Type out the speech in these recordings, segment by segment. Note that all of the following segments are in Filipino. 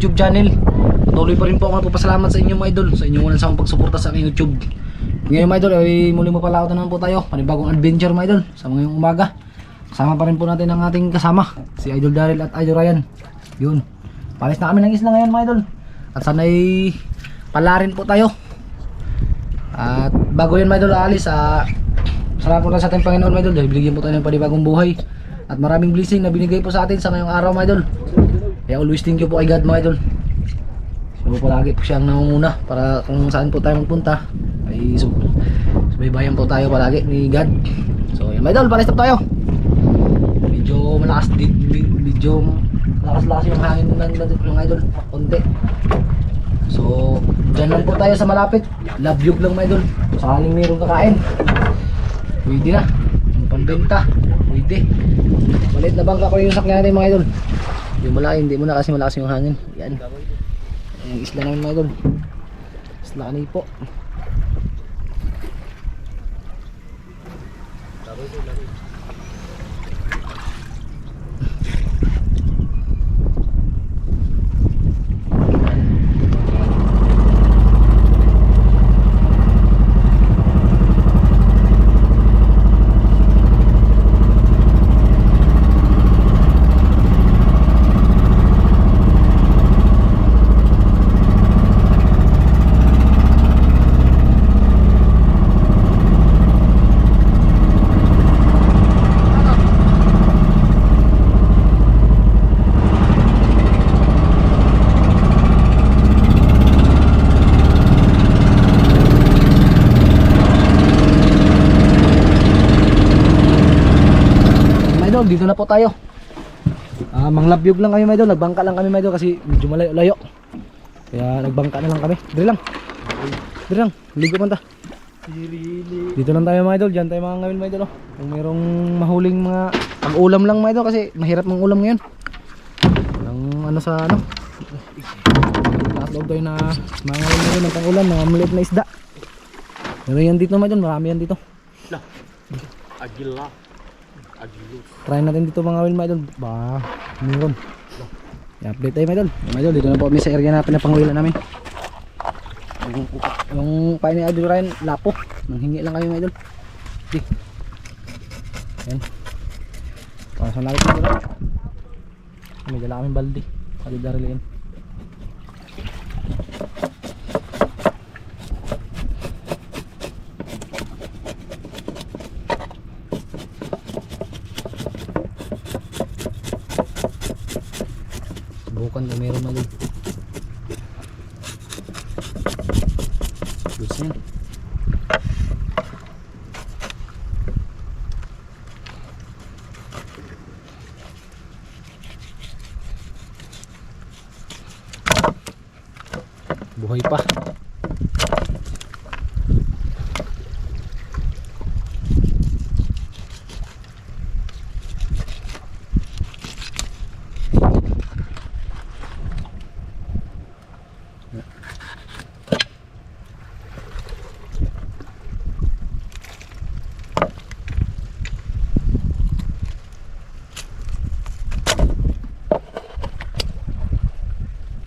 YouTube channel. Patuloy pa rin po ako nagpapasalamat sa inyo mga idol sa inyong walang sawang pagsuporta sa aking YouTube. Ngayon mga idol, ay muli mo pala naman po tayo. Panibagong adventure mga idol sa ngayong umaga. Kasama pa rin po natin ang ating kasama, si Idol Daryl at Idol Ryan. Yun. Palis na kami ng isla ngayon mga idol. At sana'y palarin po tayo. At bago yan mga idol aalis, ah, salamat po lang sa ating Panginoon mga idol dahil binigyan po tayo ng panibagong buhay. At maraming blessing na binigay po sa atin sa ngayong araw mga idol. Kaya always thank you po kay God mga idol. So palagi po siyang nangunguna para kung saan po tayo magpunta ay sub subaybayan po tayo palagi ni God. So yan mga idol, palistop tayo. Medyo malakas di, di, medyo malakas-lakas yung hangin ng yung idol, konti. So, dyan lang po tayo sa malapit. Labyog lang mga idol. Sakaling mayroong kakain. Pwede na. Yung pambenta. Pwede. Malit na bangka pa yung sakyan natin mga idol. Yung malaki, hindi mo na kasi malakas yung hangin. Yan. Yung isla namin mga idol. Isla kanay po. Mga idol, dito na po tayo. Ah, manglabyog lang kami mga idol, nagbangka lang kami mga idol kasi medyo malayo-layo. Kaya nagbangka na lang kami. Dire lang. Dire lang, ligo man ta. Dito lang tayo mga idol, diyan tayo mga ngawin mga idol. Oh. Kung mayroong mahuling mga pang-ulam lang mga idol kasi mahirap mang ulam ngayon. Ang ano sa ano? Tatawag tayo na mga ngawin ngayon ng pang-ulam, mga maliit na isda. Pero yan dito mga idol, marami yan dito. Agila. Try natin dito mga wil, mga idol. Ba, meron. I-update tayo mga idol. Mga idol, dito na po kami sa area na pinapangwilan namin. Yung, yung pain ni Idol Ryan, lapo. Nanghingi lang kayo mga idol. Di. Yan. Para sa langit mga idol. May dala kaming balde. Kali darilin. Subukan kung meron na doon. Goods na yan. Buhay pa.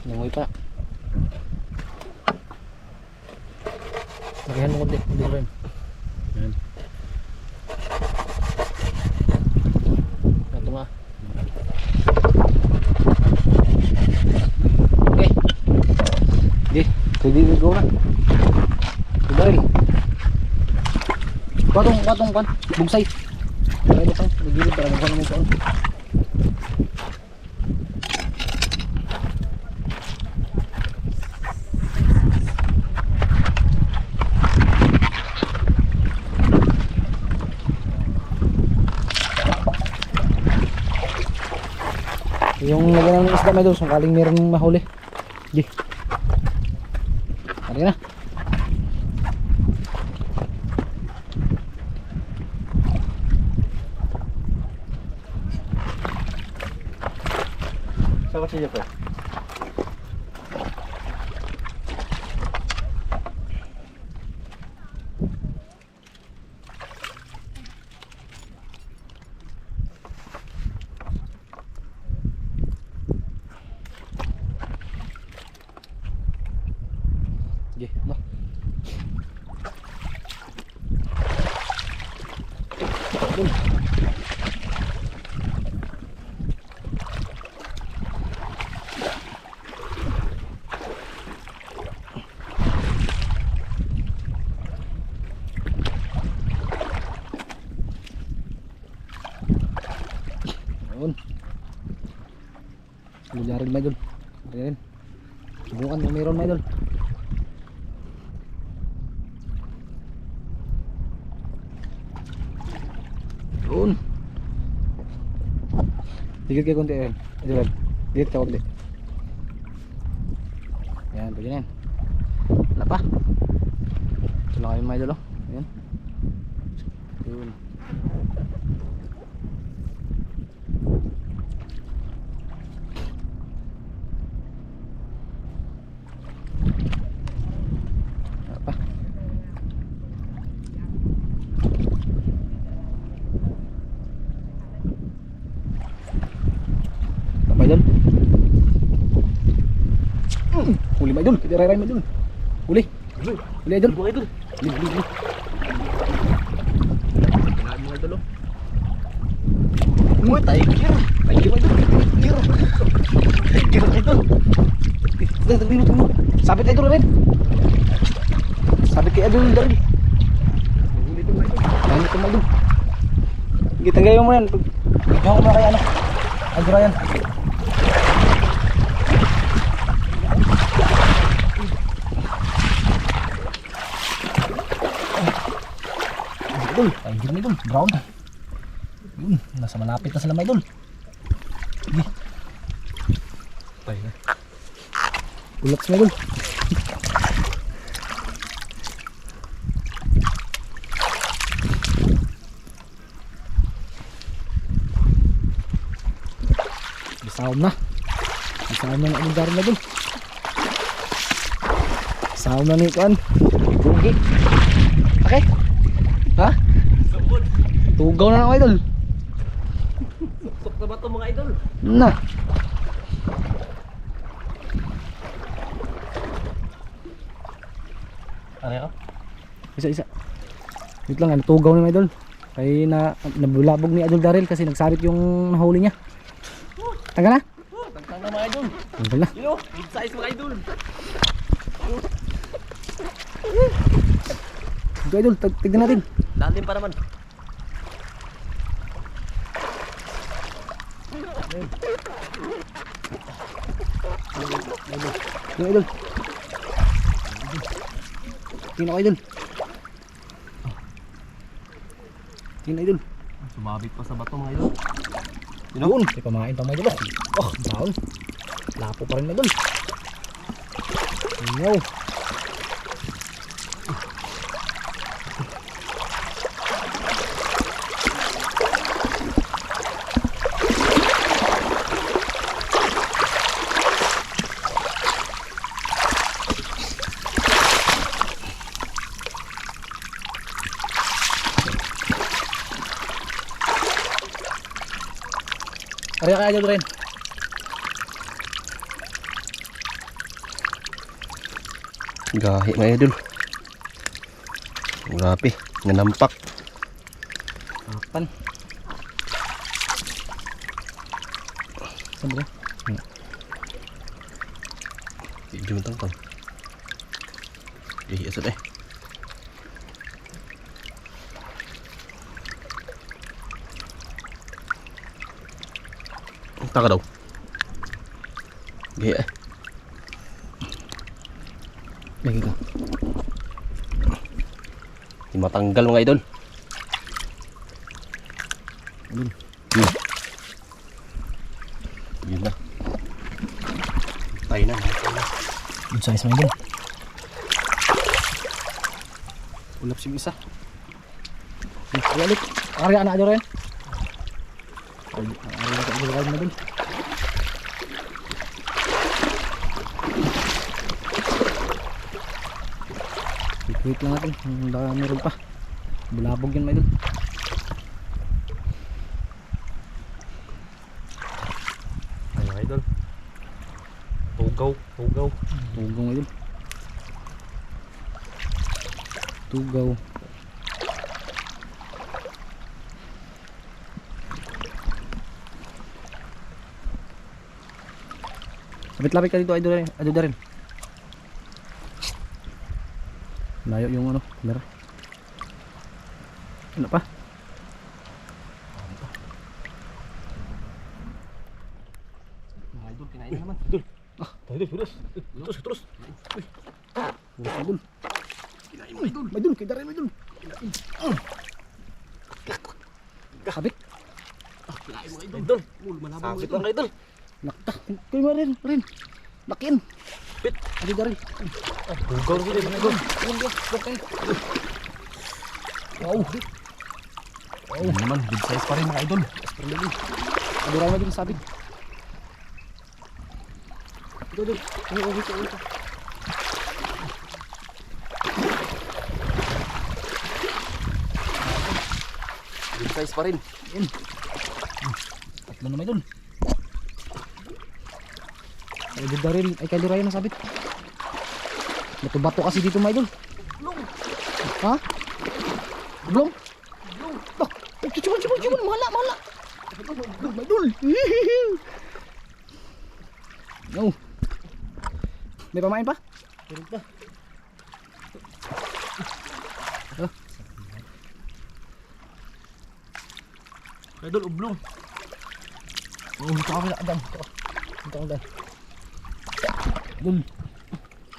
Nangoy pa. Lakihan mo konti, hindi rin. Yan. Ito nga. Okay. Di, pwede go na. Tuloy. Patong, patong, pan. Bugsay. Para bugsay. Nagilid para bugsay naman saan. Yung lagyan ng isda may doon, sakaling meron mahuli. Di. Tari na. Sa kutsilyo po. Sige, no. Dun. Ayun. Lunya rin, Maidol. Rin. Subukan kung meron, Maidol. Yun. Higit kayo konti. Ito lang. Higit ka konti. Yan, pwede na yan. Wala pa. Ito lang kayo, Maidol, oh. Ayan. Yun. Wala pa. Apa idol? Mm, Huli mga idol, kita ray-ray mga idol. Huli idol. Idol. Huli, huli, huli. Kailangan mga idol, oh. Uy, tiger. Tiger idol. Tiger. Tiger, idol. Tengok, tengok, tengok. Sabit idol rin. Sabit kay idol ito, mga idol. Ano ito mga idol? Kita gaya mo yan. Diyan ko muna kay ano. Idol yan. Idol, tiger na idol, brown. Yun, nasa malapit na sila mga idol. Sige, Tiger. ulat sa mga idol. Bisawam na. Bisawam na ang lugar na dun. Bisawam na ni Kuan. Bugi. Okay? Tugaw na ako idol. Sok na ba ito, mga idol? Na. Ano yun? Isa isa. Wait lang, ano, tugaw na mga idol. Kaya na nabulabog ni Idol Daryl kasi nagsabit yung nahuli niya. Taga na? Tagtang na, mga idol. Tagal na. Oh. Big size, mga idol. Ito idol, tignan natin. Lalim pa naman. Yung idol. Tingnan ko idol. Tingnan idol. Sumabit pa sa bato, mga idol. Yun. May pamain pa mga idol. Oh, baon. Lapo pa rin mga idol. Tingnan. Kaya kaya idol rin. Gahi, mga idol. Grabe, nanampak. Kapan? Saan ba? Medyo matang tang. Gahi, asad eh. Taka daw. Eh. Lagi ka. Di matanggal mga idol. Idol. Hmm. Yun na. Tayo na. Good size mga idol. Ulap si isa. Kaya ulit. Karya na idol rin. Karya na idol. Wait, lang natin. Baka meron pa. Bulabog yun mga idol. Ay, mga idol. Pugaw, pugaw. Tugong idol. tugaw. Lapit-lapit ka dito, idol rin. Idol rin. Layo yung ano, camera. Ano pa? Mga idol, kinain naman. Idol. Ah, idol, terus. Terus, terus. Bukas idol. Kinain mo, idol. Idol, kita rin idol. Kabit. Kinain mo, idol. Idol. Malabang mo, Sakit idol. lang idol. Nakta. Kuy mo rin, rin. Lakin. Bit. Idol rin. Bugaw. Idol. Idol, idol. Okay. Wow. Oh, naman, good size pa rin mga idol. Idol rin idol sabit. Idol, idol. Uwi, uwi ka, uwi ka. Size pa rin. Tatlo naman idol. Ay, idol rin. Ay, kay Lirayan ang sabit. Bato-bato kasi dito mga idol. Ha? Blong? Blong. Bak, cuman, cuman, cuman. Mahala, mahala. Blong, idol. No. May pamain pa? Meron pa. Ito. Idol, ublong. Oh, dito kami na. Adan. Dito. Dito kami. Dun.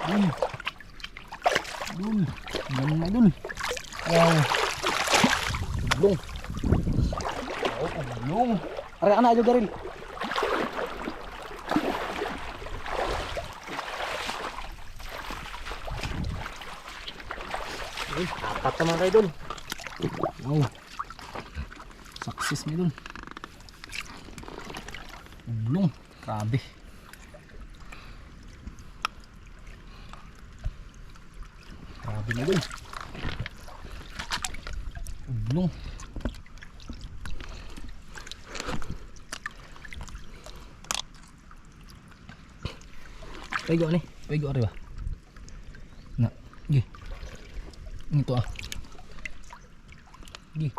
Dun. Dun. Dun na dun. Wow. Blong. Oh, blong. Are ana ayo garil. Apat naman kayo idol. Wow. Success mo dun. Blong. Grabe. Grabe mo dun. Blong. Paigo ni. Paigo ari ba? Na. Gi. Ito ah. Gi.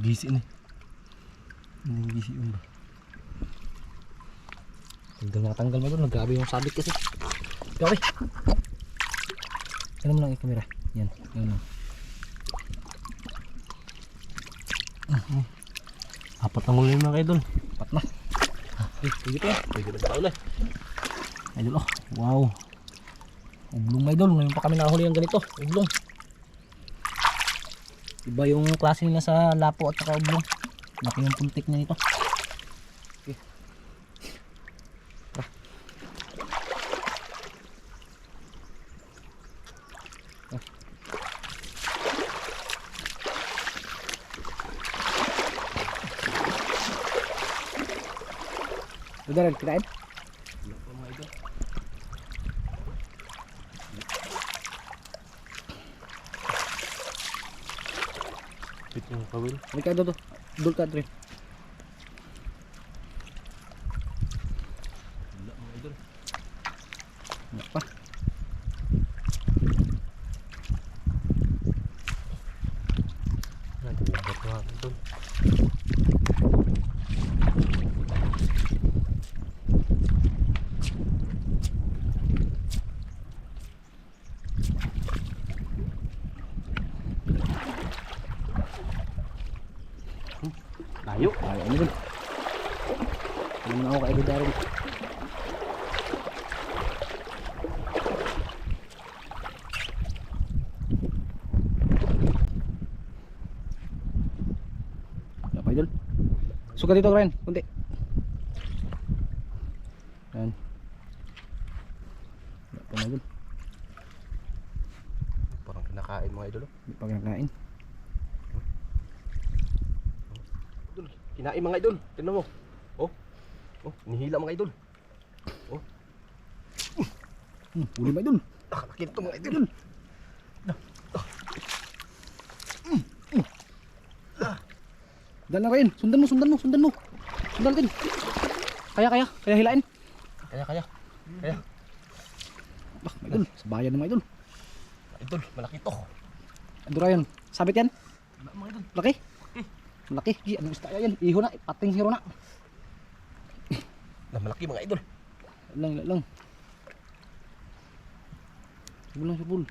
Gisi ni. Hindi gisi yun ba? Tanggal na tanggal mo doon. Grabe yung sabit kasi. Grabe. Ano mo lang yung? Yan. Yan lang. Apat ang ulit mga idol. Pat na. Eh, sige pa. Pwede na ulit? Idol oh. Wow. Ublong idol. Ngayon pa kami nakahuli ng ganito. Ublong. Iba yung klase nila sa lapo at saka ublong. Laki yung puntik na nito. Udah rin, kinain? Pit yung kawil. Ricardo to. Dul ka, Dre. Wala pa. Nagubat mga idol. Layo. Ay, ano dun? Ano naman ako kay Edo Darren? Wala pa idol. Suka dito, Ryan. Kunti. Yan. Wala pa na idol. Parang kinakain mga idol. oh. Hindi pa kinakain. Idol, kinain mga idol. Tingnan mo. Oh. Oh, nihila mga idol. Hmm, huli ba idol? Nito mga idol. Dala rin. Sundan mo, sundan mo, sundan mo. Sundan natin. Kaya, kaya. Kaya hilain. Kaya, kaya. Kaya. Bah, may idol. Sa bayan na mga idol. idol, malaki to. Durayan. Sabit yan? Mga idol. Laki? Malaki. Gi, anong isda yan? Iho na. Pating hero na. Na malaki mga idol. Lang, lang. Sige lang, Sipul.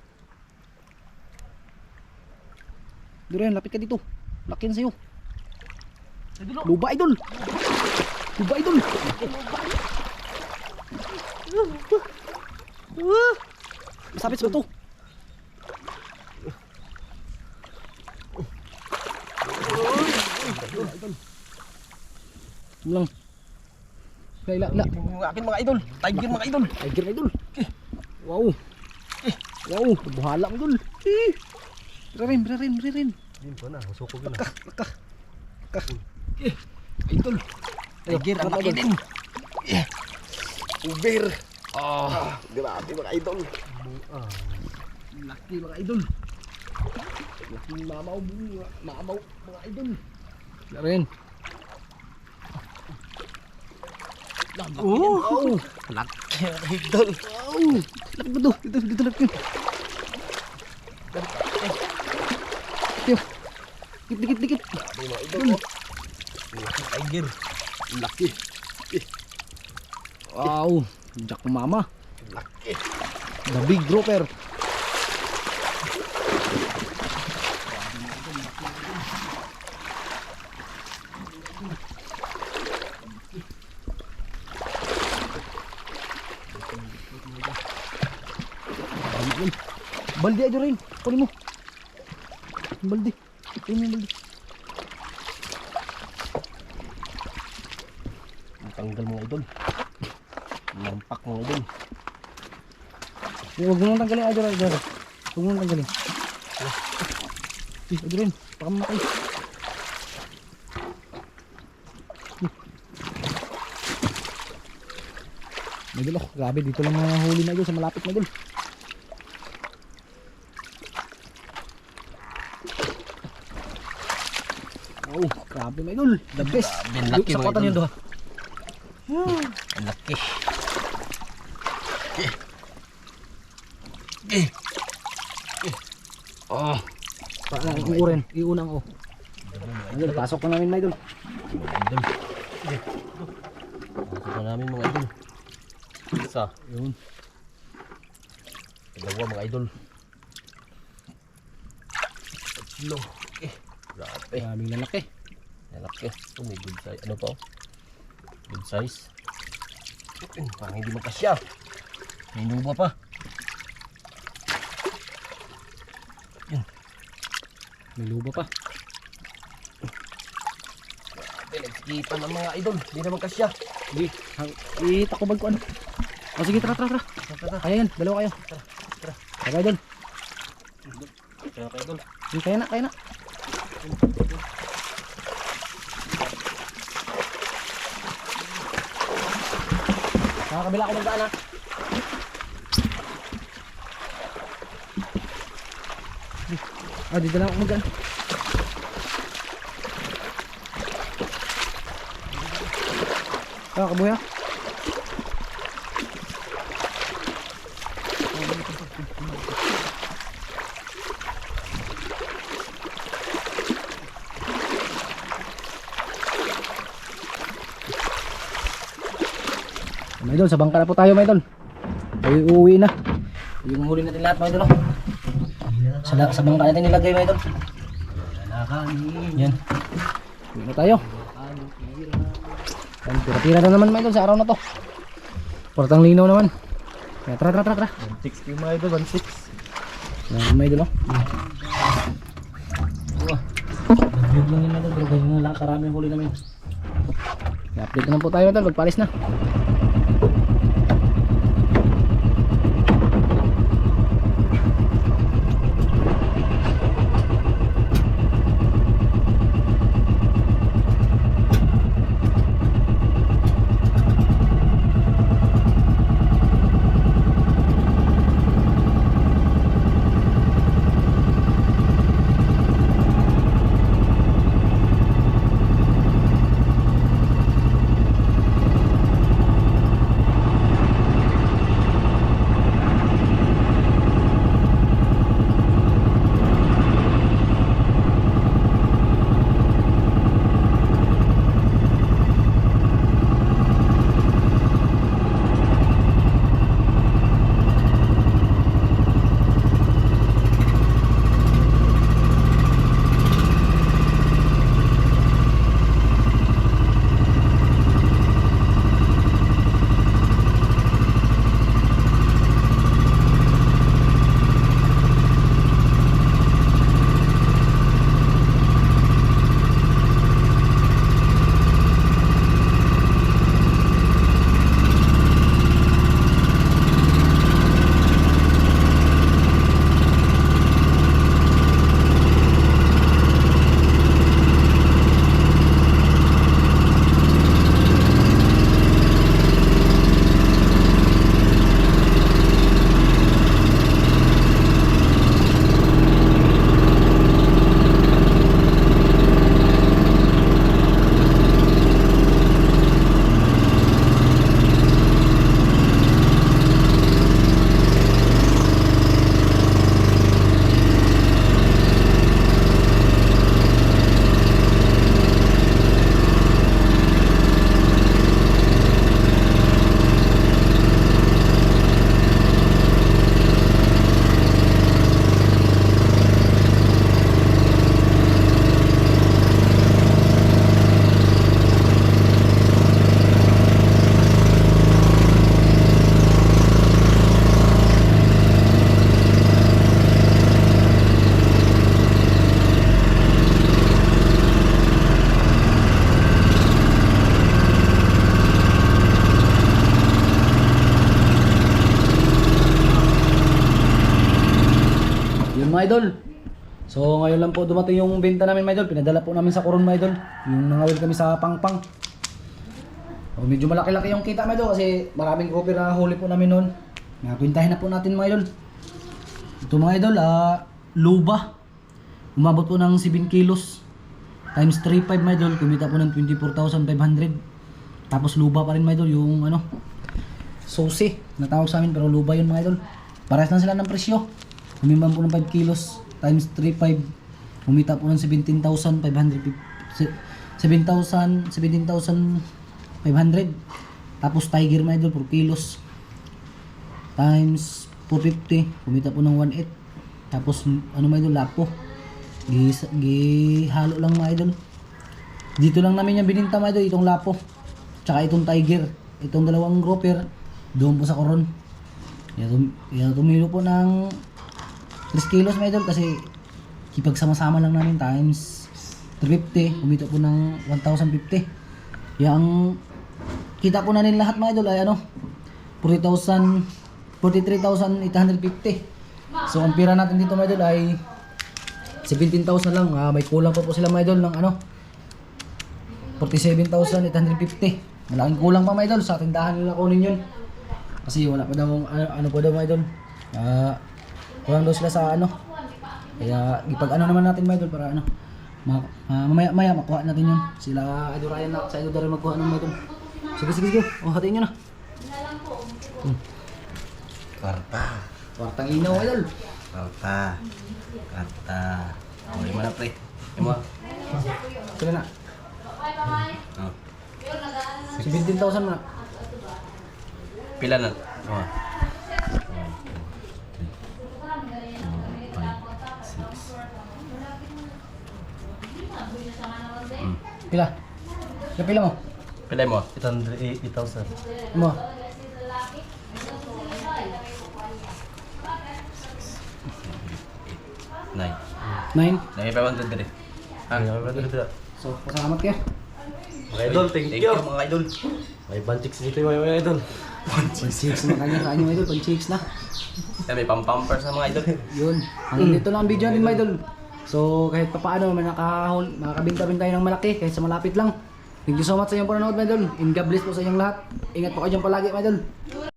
Durayan, lapit ka dito. Laki na sa'yo. Luba, idol! Luba, idol! Masapit sa bato. Lang. Ila, ila, ila. Akin mga idol. Tiger mga idol. Tiger idol. Wow. Wow, buhala idol. Eh. Birarin, birarin, birarin. Yun pa na, masukog yun Laka, laka. Laka. Idol. Tiger, ang laki din. Yeah. Uber. Ah, grabe mga idol. Ah, Laki mga idol. Laki mamaw, bunga. mamaw mga idol. Birarin. Laki Oh. Wow. Laki mga idol. Wow. Lapit ba to? Dito, dito. Yo. Dikit, dikit, dikit. Grabe mga idol. Laki tiger. Laki. Wow. Jack mama. Laki. The big grouper. Baldi aja rin. Kunin mo. Baldi. Kunin mo baldi. Tanggal mga idol. Lampak mga idol. Huwag mo nang tanggalin, Ador, Ador. Huwag mo nang tanggalin. Eh, Ador rin. Baka mamatay. Idol, oh. Grabe, dito lang mga huli na idol sa malapit na idol. Oh, grabe mga idol. The best. Grabe, ang laki, Doha. Ang laki. Eh. Eh. Eh. Oh. Parang iuren, iunang oh. Idol, pasok na namin mga idol. Idol. Pasok na namin mga idol. Isa. Yun. Dalawa mga idol. Tatlo. Eh. Grabe. Grabe lalaki. Ang laki. Oh, may good size. Ano to? Good size. Parang hindi magkasya. May nuba pa. May luba pa. Grabe, nagsikipan ng mga idol. Hindi naman kasya. Sige, ihita ko ano. O sige, tara, tara, tara. Kaya yan, dalawa kayo. Tara, tara. Tara, idol. Kaya mga idol. Kaya na, kaya na. Kabila ako magdaan ha. Ah, dito lang ako magdaan. Ah, kabuya. Mga idol, sa bangka na po tayo mga idol. Tayo uuwi na. Yung huli natin lahat mga idol. oh. Sa, sa bangka natin nilagay mga idol. Yan. Uwi na tayo. Tira-tira na naman mga idol sa araw na to. Portang linaw naman. Kaya tara tara tara tara. 160 mga idol, 160. Yan mga idol oh. Nag-vlog lang yun mga idol. Pero ganyan na lang karami huli namin. Kaya update na lang po tayo mga idol. Magpalis na. Lang po dumating yung benta namin mga idol. Pinadala po namin sa Coron mga idol. Yung nangawil kami sa Pangpang. So, medyo malaki-laki yung kita mga idol kasi maraming grouper na huli po namin noon. Nakakwintahin na po natin mga idol. Ito mga idol, ah, luba. Umabot po ng 7 kilos. Times 3.5 mga idol, kumita po ng 24,500. Tapos luba pa rin mga idol, yung ano, susi. Natawag sa amin pero luba yun mga idol. Parehas lang sila ng presyo. Humimbang po ng 5 kilos times 3.5. Kumita po ng 17,500. 7,000, 17,500. Tapos tiger mga idol, 4 kilos. Times 450. Kumita po ng 1.8. Tapos ano mga idol, lapo. Gi, gi halo lang mga idol. Dito lang namin yung bininta mga idol, itong lapo. Tsaka itong tiger. Itong dalawang grouper. Doon po sa koron. Kaya, tum kaya tumilo po ng 3 kilos mga idol kasi ipagsama-sama lang namin times 350. Kumita po ng 1,050. Kaya ang kita po natin lahat mga idol ay ano 40,000 43,850. So ang pira natin dito mga idol ay 17,000 lang. Ah, may kulang pa po sila mga idol ng ano 47,850. Malaking kulang pa mga idol sa tindahan nila kunin yun. Kasi wala pa daw ano, ano pa daw mga idol. Ah, kulang daw sila sa ano. Kaya ipag ano naman natin mga idol para ano ma ah, mamaya maya makuha natin yun. Sila idol Ryan na sa idol rin magkuha ng mga idol. Sige sige sige. Oh, hatiin nyo na. Kwarta. Kwartang inaw idol. Kwarta. Kwarta. Oh, lima na pre. Lima. Sila na. Oh. 17,000 mo na. Pila na? Oh. Pila? Pila pila mo? Pila mo? 8,000. Mo. Nine. 9. Nine pa 100 dire. Ha? Ay, mga idol. So, pasalamat kayo. Mga idol, thank Thank you. mga idol. May bantiks dito yung mga idol. Pan-chicks na kanya sa inyo idol, pan-chicks na. Yan, may pam-pamper sa mga idol. Yun. Hanggang dito lang ang video natin mga idol. So, kahit pa paano, may nakahol, makakabinta-binta tayo ng malaki, kahit sa malapit lang. Thank you so much sa inyong panonood mga idol. And God bless po sa inyong lahat. Ingat po kayo dyan palagi mga idol.